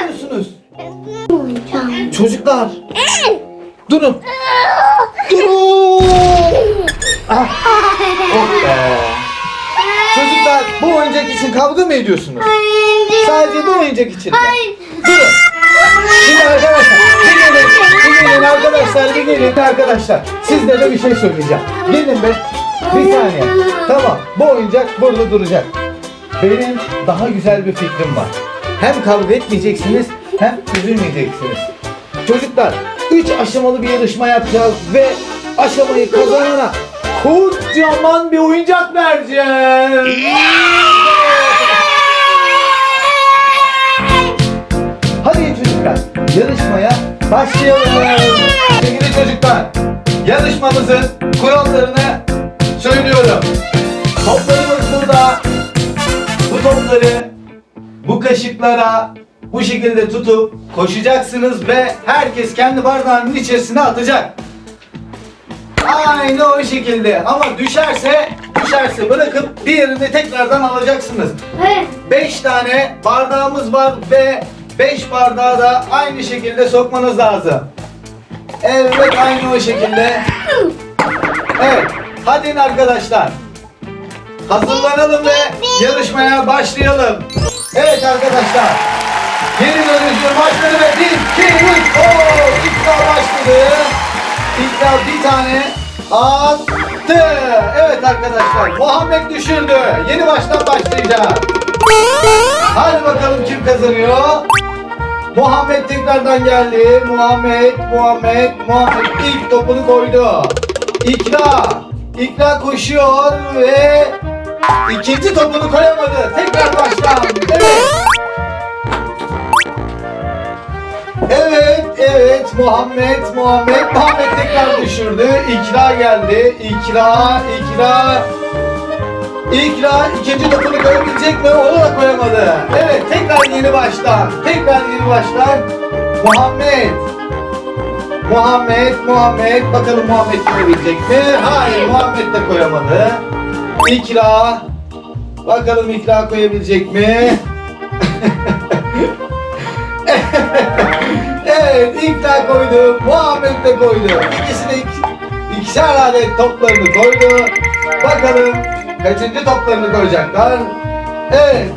Yapıyorsunuz? Çocuklar. Durun. Durun. Ah, oh. Çocuklar bu oyuncak için kavga mı ediyorsunuz? Sadece bu oyuncak için. Durun. Şimdi arkadaşlar bir gelin, bir gelin arkadaşlar, bir gelin arkadaşlar. Sizlere bir şey söyleyeceğim. Gelin be. Bir saniye. Tamam bu oyuncak burada duracak. Benim daha güzel bir fikrim var. Hem kavga etmeyeceksiniz hem üzülmeyeceksiniz. Çocuklar 3 aşamalı bir yarışma yapacağız ve aşamayı kazanana kocaman bir oyuncak vereceğim. Hadi çocuklar yarışmaya başlayalım. Sevgili çocuklar yarışmamızın kurallarını söylüyorum. Toplarımız burada. Bu topları bu kaşıklara bu şekilde tutup koşacaksınız ve herkes kendi bardağının içerisine atacak. Aynı o şekilde ama düşerse düşerse bırakıp diğerini tekrardan alacaksınız. Evet. 5 tane bardağımız var ve 5 bardağı da aynı şekilde sokmanız lazım. Evet aynı o şekilde. Evet. Hadi arkadaşlar. Hazırlanalım ve yarışmaya başlayalım. Evet arkadaşlar. Geri dönüşüm başladı ve 1, 2, 3. Oo, İkra başladı. İkra bir tane attı. Evet arkadaşlar. Muhammed düşürdü. Yeni baştan başlayacağız. Hadi bakalım kim kazanıyor? Muhammed tekrardan geldi. Muhammed, Muhammed, Muhammed ilk topunu koydu. İkra, İkra koşuyor ve ikinci topunu koyamadı. Tekrar baştan. Evet. Evet, evet. Muhammed, Muhammed, Muhammed tekrar düşürdü. İkra geldi. İkra, İkra. İkra ikinci topunu koyabilecek mi? Onu da koyamadı. Evet tekrar yeni baştan. Tekrar yeni baştan. Muhammed. Muhammed, Muhammed. Bakalım Muhammed koyabilecek mi? Hayır Muhammed de koyamadı. İkra. Bakalım İkra koyabilecek mi? evet İkra koydu. Muhammed de koydu. İkisi de ik- ikişer adet toplarını koydu. Bakalım kaçıncı toplarını koyacaklar? Evet.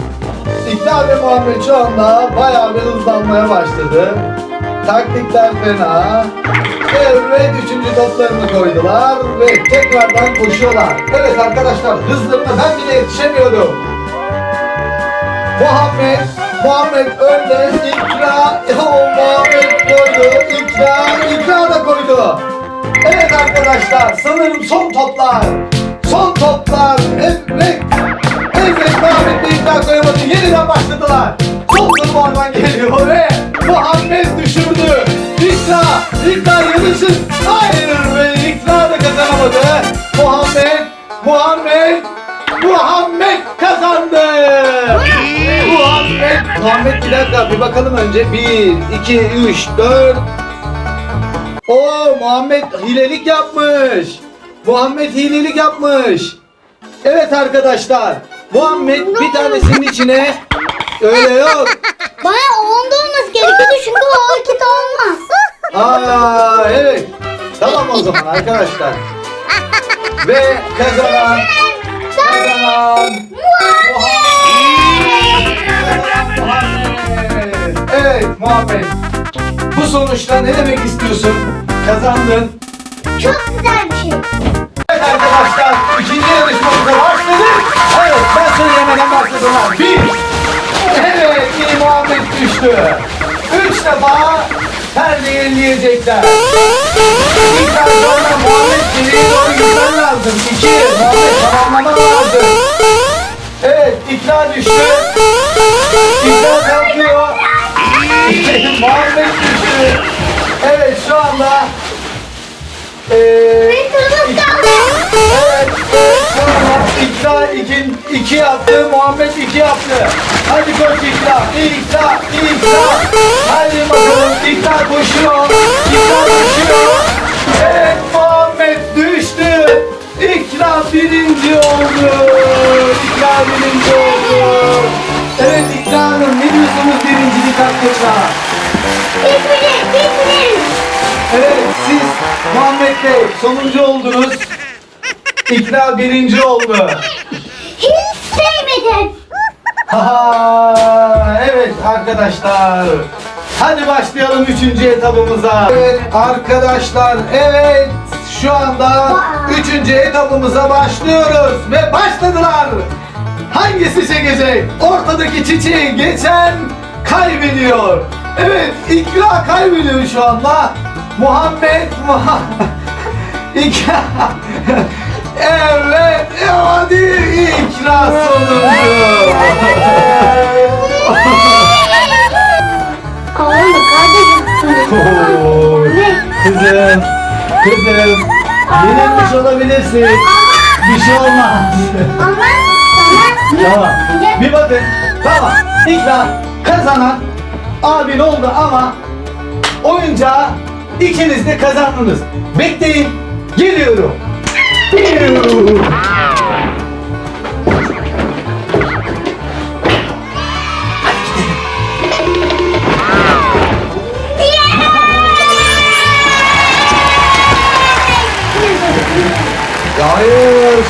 İkra ve Muhammed şu anda bayağı bir hızlanmaya başladı. Taktikler fena. Evet üçüncü toplarını koydular ve tekrardan koşuyorlar. Evet arkadaşlar hızlarına ben bile yetişemiyorum. Muhammed, Muhammed önde, İkra, o Muhammed koydu, İkra, İkra da koydu. Evet arkadaşlar, sanırım son toplar. Son toplar, evet. Evet, Muhammed de İkra koyamadı, yeniden başladılar. Son turnuvadan geliyor ve Muhammed düşürdü. İkra, İkra yarışın. Hayır ve İkra da kazanamadı. Muhammed, Muhammed, Muhammed kazandı. Muhammed, Muhammed bir dakika bir bakalım önce. 1, 2, 3, 4. Oo Muhammed hilelik yapmış. Muhammed hilelik yapmış. Evet arkadaşlar. Muhammed bir tanesinin içine öyle yok. Bana onda olması gerekiyordu çünkü o vakit olmaz. Aa evet. Tamam o zaman arkadaşlar. Ve kazanan kazanan Muhammed. Evet Muhammed. Bu sonuçta ne demek istiyorsun? Kazandın. Çok güzel bir şey. Evet arkadaşlar ikinci yarışmamıza başladık. Evet ben söylemeden başladılar. Bir. Evet iyi Muhammed düştü. Üç defa perde yenileyecekler. İlk sonra Muhammed geriye doğru gitmen lazım. İki, Muhammed tamamlaman lazım. Evet, ikna düştü. İkna kalkıyor. Muhammed düştü. Evet, şu anda eee İkra iki, iki yaptı, Muhammed iki yaptı. Hadi koş İkra, İkra, İkra. Hadi bakalım İkra koşuyor, İkra koşuyor. Evet Muhammed düştü. İkra birinci oldu. İkra birinci oldu. Evet İkra Hanım ne diyorsunuz birincilik hakkında? Bitmedi, bitmedi. Evet siz Muhammed Bey sonuncu oldunuz. İkra birinci oldu. Hiç sevmedim. Ha, evet arkadaşlar. Hadi başlayalım üçüncü etabımıza. Evet arkadaşlar evet şu anda üçüncü etabımıza başlıyoruz ve başladılar. Hangisi çekecek? Ortadaki çiçeği geçen kaybediyor. Evet ikra kaybediyor şu anda. Muhammed Muhammed İkra Evet e, hadi ikra sonuncu. Ağlama kardeşim. Oo? Kızım, kızım, yenilmiş olabilirsin. Bir şey olmaz. Ama tamam, bir bakın. Tamam, İkra kazanan abin oldu ama oyuncağı ikiniz de kazandınız. Bekleyin, geliyorum. Hayır,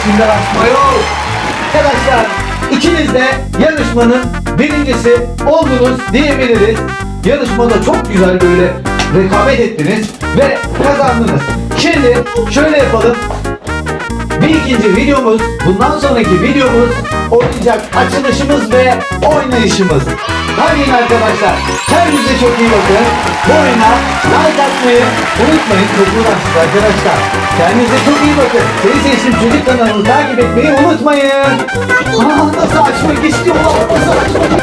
şimdi açma yok. Arkadaşlar, ikiniz de yarışmanın birincisi oldunuz diyebiliriz. Yarışmada çok güzel böyle rekabet ettiniz ve kazandınız. Şimdi şöyle yapalım. Bir ikinci videomuz, bundan sonraki videomuz oynayacak açılışımız ve oynayışımız. Hadi arkadaşlar, kendinize çok iyi bakın. Bu oyuna like atmayı unutmayın. Çok uğraştık arkadaşlar. Kendinize çok iyi bakın. Seni seçtim çocuk kanalını takip etmeyi unutmayın. Aa, nasıl açmak istiyorlar? Nasıl açmak